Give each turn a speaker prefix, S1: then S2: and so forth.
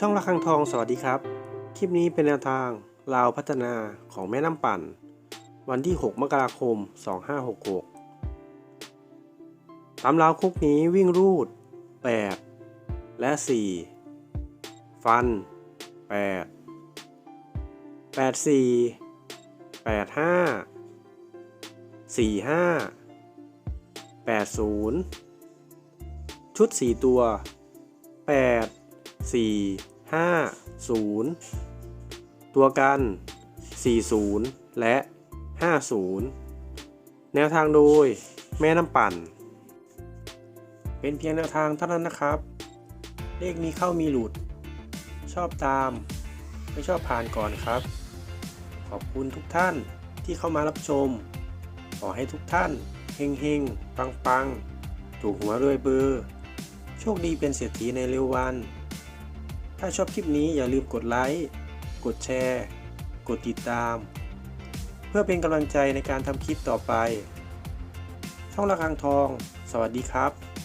S1: ช่องระฆังทองสวัสดีครับ คลิปนี้เป็นแนวทางลาวพัฒนาของแม่น้ำปั่น วันที่ 6 มกราคม 2566 ตามลาวคุกนี้วิ่งรูด 8 และ 4 ฟัน 8 8 4 8 5 4 5 8 0 ชุด 4 ตัว 8 4 5 0 ตัวกัน 40 และ 50 แนวทางโดยแม่น้ำปั่น เป็นเพียงแนวทางเท่านั้นนะครับ เลขมีเข้ามีหลุด ชอบตาม ไม่ชอบผ่านก่อนครับ ขอบคุณทุกท่านที่เข้ามารับชม ขอให้ทุกท่านเฮงเฮงปังปังถูกหัวรวยเบอร์ โชคดีเป็นเศรษฐีในเร็ววัน ถ้าชอบคลิปนี้อย่าลืมกดไลค์ กดแชร์ กดติดตาม เพื่อเป็นกำลังใจในการทำคลิปต่อไป ช่องระฆังทอง สวัสดีครับ